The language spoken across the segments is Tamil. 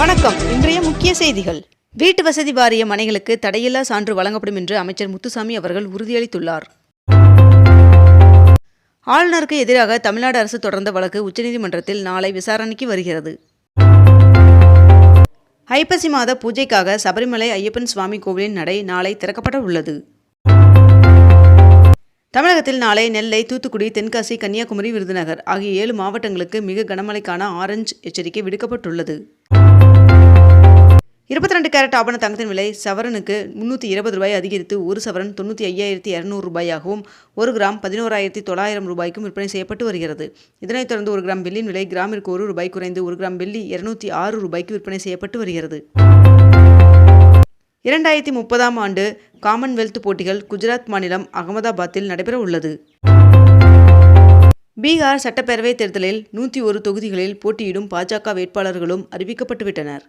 வணக்கம். இன்றைய முக்கிய செய்திகள். வீட்டு வசதி வாரிய மனைகளுக்கு தடையில்லா சான்று வழங்கப்படும் என்று அமைச்சர் முத்துசாமி அவர்கள் உறுதியளித்துள்ளார். ஆளுநருக்கு எதிராக தமிழ்நாடு அரசு தொடர்ந்த வழக்கு உச்சநீதிமன்றத்தில் நாளை விசாரணைக்கு வருகிறது. ஐப்பசி மாத பூஜைக்காக சபரிமலை ஐயப்பன் சுவாமி கோவிலின் நடை நாளை திறக்கப்பட உள்ளது தமிழகத்தில் நாளை நெல்லை தூத்துக்குடி தென்காசி கன்னியாகுமரி விருதுநகர் ஆகிய ஏழு மாவட்டங்களுக்கு மிக கனமழைக்கான ஆரஞ்சு எச்சரிக்கை விடுக்கப்பட்டுள்ளது. இருபத்தி ரெண்டு கேரட் ஆபண தங்கத்தின் விலை சவரனுக்கு முந்நூற்றி இருபது ரூபாய் அதிகரித்து ஒரு சவரன் தொண்ணூற்றி ஐயாயிரத்தி இரநூறு ரூபாயாகவும் ஒரு கிராம் பதினோராயிரத்தி தொள்ளாயிரம் ரூபாய்க்கும் விற்பனை செய்யப்பட்டு வருகிறது. இதனைத் தொடர்ந்து ஒரு கிராம் வெள்ளியின் விலை கிராமிற்கு ஒரு ரூபாய் குறைந்து ஒரு கிராம் வெள்ளி இருநூத்தி ஆறு ரூபாய்க்கு விற்பனை செய்யப்பட்டு வருகிறது. இரண்டாயிரத்தி முப்பதாம் ஆண்டு காமன்வெல்த் போட்டிகள் குஜராத் மாநிலம் அகமதாபாத்தில் நடைபெற உள்ளது. பீகார் சட்டப்பேரவைத் தேர்தலில் நூற்றி ஒரு தொகுதிகளில் போட்டியிடும் பாஜக வேட்பாளர்களும் அறிவிக்கப்பட்டுவிட்டனர்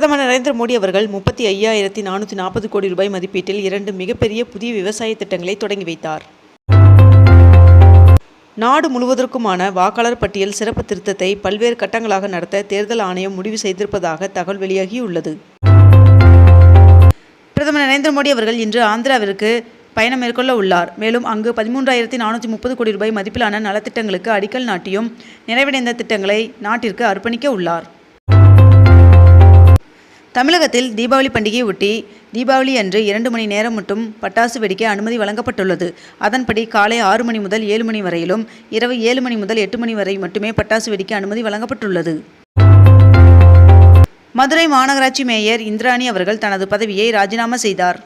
பிரதமர் நரேந்திர மோடி அவர்கள் முப்பத்தி ஐயாயிரத்தி நானூற்றி நாற்பது கோடி ரூபாய் மதிப்பீட்டில் இரண்டு மிகப்பெரிய புதிய விவசாய திட்டங்களை தொடங்கி வைத்தார். நாடு முழுவதற்குமான வாக்காளர் பட்டியல் சிறப்பு திருத்தத்தை பல்வேறு கட்டங்களாக நடத்த தேர்தல் ஆணையம் முடிவு செய்திருப்பதாக தகவல் வெளியாகியுள்ளது. பிரதமர் நரேந்திர மோடி அவர்கள் இன்று ஆந்திராவிற்கு பயணம் மேற்கொள்ள உள்ளார். மேலும் அங்கு பதிமூன்றாயிரத்தி நானூற்றி முப்பது கோடி ரூபாய் மதிப்பிலான நலத்திட்டங்களுக்கு அடிக்கல் நாட்டியும் நிறைவடைந்த திட்டங்களை நாட்டிற்கு அர்ப்பணிக்க உள்ளார். தமிழகத்தில் தீபாவளி பண்டிகையை ஒட்டி தீபாவளி அன்று இரண்டு மணி நேரம் மட்டும் பட்டாசு வெடிக்க அனுமதி வழங்கப்பட்டுள்ளது. அதன்படி காலை ஆறு மணி முதல் ஏழு மணி வரையிலும் இரவு ஏழு மணி முதல் எட்டு மணி வரை மட்டுமே பட்டாசு வெடிக்க அனுமதி வழங்கப்பட்டுள்ளது. மதுரை மாநகராட்சி மேயர் இந்திராணி அவர்கள் தனது பதவியை ராஜினாமா செய்தார்.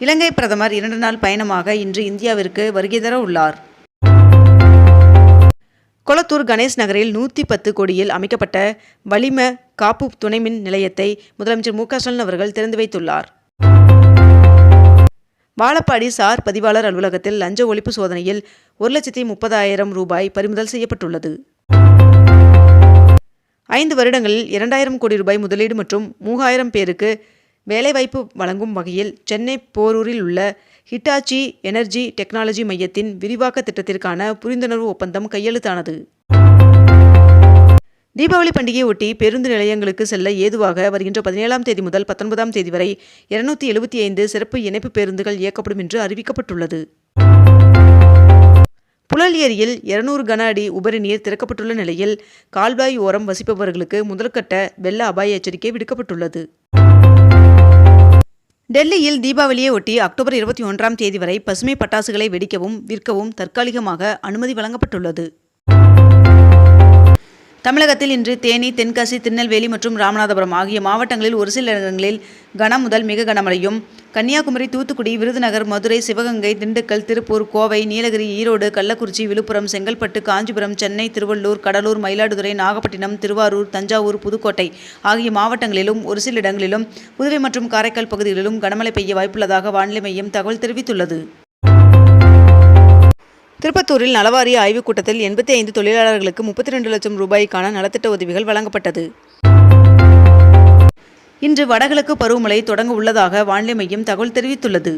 இலங்கை பிரதமர் இரண்டு நாள் பயணமாக இன்று இந்தியாவிற்கு வருகை தர உள்ளார். கொளத்தூர் கணேஷ் நகரில் நூற்றி பத்து கோடியில் அமைக்கப்பட்ட வளிம காப்பு துணைமின் நிலையத்தை முதலமைச்சர் மு க ஸ்டாலின் அவர்கள் திறந்து வைத்துள்ளார். வாழப்பாடி சார் பதிவாளர் அலுவலகத்தில் லஞ்ச ஒழிப்பு சோதனையில் ஒரு லட்சத்தி முப்பதாயிரம் ரூபாய் பறிமுதல் செய்யப்பட்டுள்ளது. ஐந்து வருடங்களில் இரண்டாயிரம் கோடி ரூபாய் முதலீடு மற்றும் மூவாயிரம் பேருக்கு வேலைவாய்ப்பு வழங்கும் வகையில் சென்னை போரூரில் உள்ள ஹிட்டாச்சி எனர்ஜி டெக்னாலஜி மையத்தின் விரிவாக்க திட்டத்திற்கான புரிந்துணர்வு ஒப்பந்தம் கையெழுத்தானது. தீபாவளி பண்டிகையை ஒட்டி பேருந்து நிலையங்களுக்கு செல்ல ஏதுவாக வருகின்ற பதினேழாம் தேதி முதல் பத்தொன்பதாம் தேதி வரை இருநூத்தி எழுபத்தி ஐந்து சிறப்பு இணைப்பு பேருந்துகள் இயக்கப்படும் என்று அறிவிக்கப்பட்டுள்ளது. புழல் ஏரியில் இருநூறு கன அடி உபரி நீர் திறக்கப்பட்டுள்ள நிலையில் கால்வாய் ஓரம் வசிப்பவர்களுக்கு முதல்கட்ட வெள்ள அபாய எச்சரிக்கை விடுக்கப்பட்டுள்ளது. டெல்லியில் தீபாவளியை ஒட்டி அக்டோபர் இருபத்தி ஒன்றாம் தேதி வரை பசுமை பட்டாசுகளை வெடிக்கவும் விற்கவும் தற்காலிகமாக அனுமதி வழங்கப்பட்டுள்ளது. தமிழகத்தில் இன்று தேனி தென்காசி திருநெல்வேலி மற்றும் ராமநாதபுரம் ஆகிய மாவட்டங்களில் ஒரு சில இடங்களில் கனம் முதல் மிக கனமழையும். கன்னியாகுமரி தூத்துக்குடி விருதுநகர் மதுரை சிவகங்கை திண்டுக்கல் திருப்பூர் கோவை நீலகிரி ஈரோடு கள்ளக்குறிச்சி விழுப்புரம் செங்கல்பட்டு காஞ்சிபுரம் சென்னை திருவள்ளூர் கடலூர் மயிலாடுதுறை நாகப்பட்டினம் திருவாரூர் தஞ்சாவூர் புதுக்கோட்டை ஆகிய மாவட்டங்களிலும் ஒரு சில இடங்களிலும் புதுவை மற்றும் காரைக்கால் பகுதிகளிலும் கனமழை பெய்ய வாய்ப்புள்ளதாக வானிலை மையம் தகவல் தெரிவித்துள்ளது. திருப்பத்தூரில் நலவாரிய ஆய்வுக் கூட்டத்தில் எண்பத்தி ஐந்து தொழிலாளர்களுக்கு முப்பத்தி ரெண்டு லட்சம் ரூபாய்க்கான நலத்திட்ட உதவிகள் வழங்கப்பட்டது. இன்று வடகிழக்கு பருவமழை தொடங்க உள்ளதாக வானிலை மையம் தகவல் தெரிவித்துள்ளது.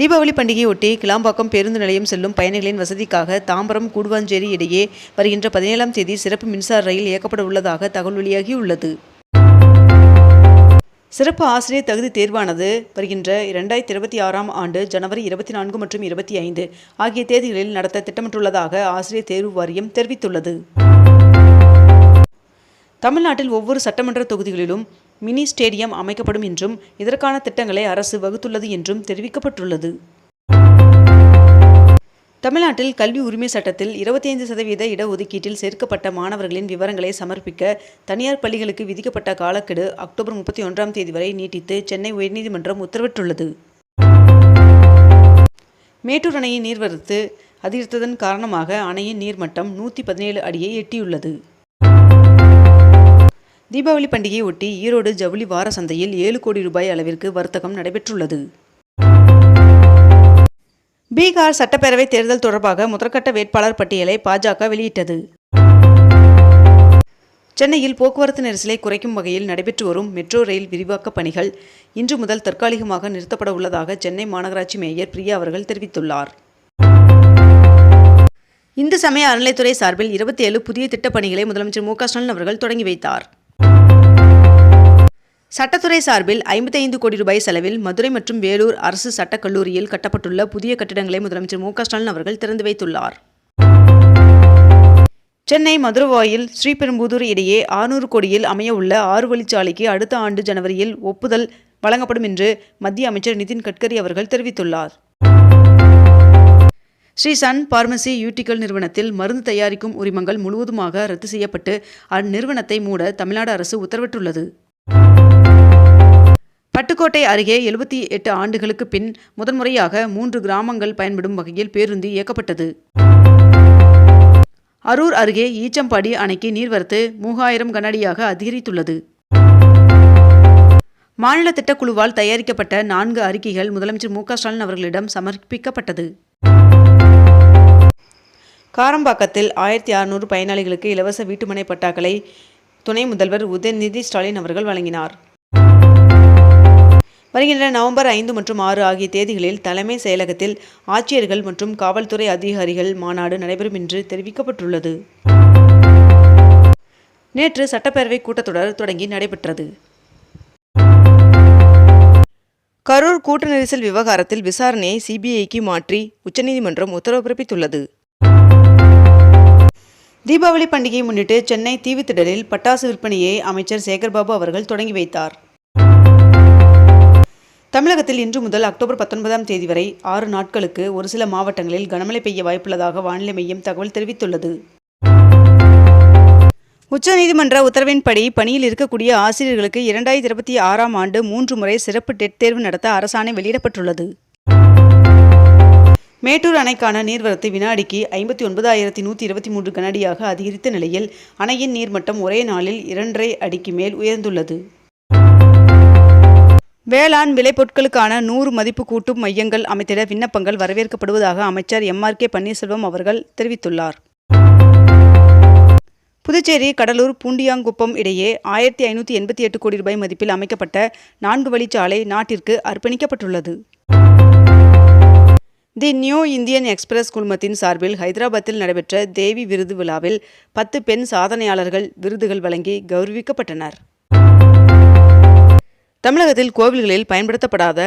தீபாவளி பண்டிகையொட்டி கிளாம்பாக்கம் பேருந்து நிலையம் செல்லும் பயணிகளின் வசதிக்காக தாம்பரம் கூடுவாஞ்சேரி இடையே வருகின்ற பதினேழாம் தேதி சிறப்பு மின்சார ரயில் இயக்கப்பட உள்ளதாக தகவல் வெளியாகியுள்ளது. சிறப்பு ஆசிரியர் தகுதி தேர்வானது வருகின்ற இரண்டாயிரத்தி இருபத்தி ஆறாம் ஆண்டு ஜனவரி இருபத்தி நான்கு மற்றும் இருபத்தி ஐந்து ஆகிய தேதிகளில் நடத்த திட்டமிட்டுள்ளதாக ஆசிரியர் தேர்வு வாரியம் தெரிவித்துள்ளது. தமிழ்நாட்டில் ஒவ்வொரு சட்டமன்ற தொகுதிகளிலும் மினி ஸ்டேடியம் அமைக்கப்படும் என்றும் இதற்கான திட்டங்களை அரசு வகுத்துள்ளது என்றும் தெரிவிக்கப்பட்டுள்ளது. தமிழ்நாட்டில் கல்வி உரிமை சட்டத்தில் இருபத்தி ஐந்து சதவீத இடஒதுக்கீட்டில் சேர்க்கப்பட்ட மாணவர்களின் விவரங்களை சமர்ப்பிக்க தனியார் பள்ளிகளுக்கு விதிக்கப்பட்ட காலக்கெடு அக்டோபர் முப்பத்தி ஒன்றாம் தேதி வரை நீட்டித்து சென்னை உயர்நீதிமன்றம் உத்தரவிட்டுள்ளது. மேட்டூர் அணையின் நீர்வரத்து அதிகரித்ததன் காரணமாக அணையின் நீர்மட்டம் நூற்றி பதினேழு அடியை எட்டியுள்ளது. தீபாவளி பண்டிகையை ஒட்டி ஈரோடு ஜவுளி வார சந்தையில் ஏழு கோடி ரூபாய் அளவிற்கு வர்த்தகம் நடைபெற்றுள்ளது. பீகார் சட்டப்பேரவை தேர்தல் தொடர்பாக முதற்கட்ட வேட்பாளர் பட்டியலை பாஜக வெளியிட்டது. சென்னையில் போக்குவரத்து நெரிசலை குறைக்கும் வகையில் நடைபெற்று வரும் மெட்ரோ ரயில் விரிவாக்க பணிகள் இன்று முதல் தற்காலிகமாக நிறுத்தப்பட உள்ளதாக சென்னை மாநகராட்சி மேயர் பிரியா அவர்கள் தெரிவித்துள்ளார். இந்து சமய அறநிலைத்துறை சார்பில் இருபத்தி ஏழு புதிய திட்டப் பணிகளை முதலமைச்சர் மு க ஸ்டாலின் அவர்கள் தொடங்கி வைத்தார். சட்டத்துறை சார்பில் ஐம்பத்தைந்து கோடி ரூபாய் செலவில் மதுரை மற்றும் வேலூர் அரசு சட்டக் கல்லூரியில் கட்டப்பட்டுள்ள புதிய கட்டிடங்களை முதலமைச்சர் மு ஸ்டாலின் அவர்கள் திறந்து வைத்துள்ளார். சென்னை மதுரவாயில் ஸ்ரீபெரும்புதூர் இடையே ஆறுநூறு கோடியில் அமைய உள்ள ஆறு வழிச்சாலைக்கு அடுத்த ஆண்டு ஜனவரியில் ஒப்புதல் வழங்கப்படும் என்று மத்திய அமைச்சர் நிதின் கட்கரி அவர்கள் தெரிவித்துள்ளார். ஸ்ரீ சன் பார்மசி யூட்டிக்கல் நிறுவனத்தில் மருந்து தயாரிக்கும் உரிமங்கள் முழுவதுமாக ரத்து செய்யப்பட்டு அந்நிறுவனத்தை மூட தமிழ்நாடு அரசு உத்தரவிட்டுள்ளது. பட்டுக்கோட்டை அருகே எழுபத்தி எட்டு ஆண்டுகளுக்கு பின் முதன்முறையாக மூன்று கிராமங்கள் பயன்படும் வகையில் பேருந்து இயக்கப்பட்டது. அரூர் அருகே ஈச்சம்பாடி அணைக்கு நீர்வரத்து மூவாயிரம் கனஅடியாக அதிகரித்துள்ளது. மாநில திட்டக்குழுவால் தயாரிக்கப்பட்ட நான்கு அறிக்கைகள் முதலமைச்சர் மு ஸ்டாலின் அவர்களிடம் சமர்ப்பிக்கப்பட்டது. காரம்பாக்கத்தில் ஆயிரத்தி அறுநூறு பயனாளிகளுக்கு இலவச வீட்டுமனை பட்டாக்களை துணை முதல்வர் உதயநிதி ஸ்டாலின் அவர்கள் வழங்கினார். வருகின்ற நவம்பர் ஐந்து மற்றும் ஆறு ஆகிய தேதிகளில் தலைமை செயலகத்தில் ஆட்சியர்கள் மற்றும் காவல்துறை அதிகாரிகள் மாநாடு நடைபெறும் என்று தெரிவிக்கப்பட்டுள்ளது. நேற்று சட்டப்பேரவை கூட்டத்தொடர் தொடங்கி நடைபெற்றது. கரூர் கூட்ட நெரிசல் விவகாரத்தில் விசாரணையை சிபிஐக்கு மாற்றி உச்சநீதிமன்றம் உத்தரவு பிறப்பித்துள்ளது. தீபாவளி பண்டிகையை முன்னிட்டு சென்னை தீவுத்திடலில் பட்டாசு விற்பனையை அமைச்சர் சேகர்பாபு அவர்கள் தொடங்கி வைத்தார். தமிழகத்தில் இன்று முதல் அக்டோபர் பத்தொன்பதாம் தேதி வரை ஆறு நாட்களுக்கு ஒரு சில மாவட்டங்களில் கனமழை பெய்ய வாய்ப்புள்ளதாக வானிலை மையம் தகவல் தெரிவித்துள்ளது. உச்சநீதிமன்ற உத்தரவின்படி பணியில் இருக்கக்கூடிய ஆசிரியர்களுக்கு இரண்டாயிரத்தி இருபத்தி ஆறாம் ஆண்டு மூன்று முறை சிறப்பு டெட் தேர்வு நடத்த அரசாணை வெளியிடப்பட்டுள்ளது. மேட்டூர் அணைக்கான நீர்வரத்து வினாடிக்கு ஐம்பத்தி ஒன்பதாயிரத்தி நூற்றி இருபத்தி மூன்று கனடியாக அதிகரித்த நிலையில் அணையின் நீர்மட்டம் ஒரே நாளில் இரண்டரை அடிக்கு மேல் உயர்ந்துள்ளது. வேளாண் விளைபொருட்களுக்கான நூறு மதிப்பு கூட்டும் மையங்கள் அமைத்திட விண்ணப்பங்கள் வரவேற்கப்படுவதாக அமைச்சர் எம் ஆர் கே பன்னீர்செல்வம் அவர்கள் தெரிவித்துள்ளார். புதுச்சேரி கடலூர் பூண்டியாங்குப்பம் இடையே ஆயிரத்தி ஐநூற்றி எண்பத்தி எட்டு கோடி ரூபாய் மதிப்பில் அமைக்கப்பட்ட நான்கு வழிச்சாலை நாட்டிற்கு அர்ப்பணிக்கப்பட்டுள்ளது. தி நியூ இந்தியன் எக்ஸ்பிரஸ் குழுமத்தின் சார்பில் ஹைதராபாத்தில் நடைபெற்ற தேவி விருது விழாவில் பத்து பெண் சாதனையாளர்கள் விருதுகள் வழங்கி கௌரவிக்கப்பட்டனர். தமிழகத்தில் கோவில்களில் பயன்படுத்தப்படாத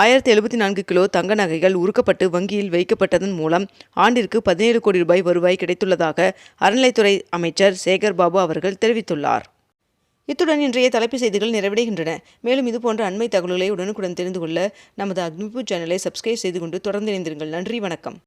ஆயிரத்தி எழுபத்தி நான்கு கிலோ தங்க நகைகள் உருக்கப்பட்டு வங்கியில் வைக்கப்பட்டதன் மூலம் ஆண்டிற்கு பதினேழு கோடி ரூபாய் வருவாய் கிடைத்துள்ளதாக அறநிலைத்துறை அமைச்சர் சேகர் பாபு அவர்கள் தெரிவித்துள்ளார். இத்துடன் இன்றைய தலைப்பு செய்திகள் நிறைவடைகின்றன. மேலும் இதுபோன்ற அண்மை தகவல்களை உடனுக்குடன் தெரிந்து கொள்ள நமது அக்னிபு சேனலை சப்ஸ்கிரைப் செய்து கொண்டு தொடர்ந்து இணைந்திருங்கள். நன்றி வணக்கம்.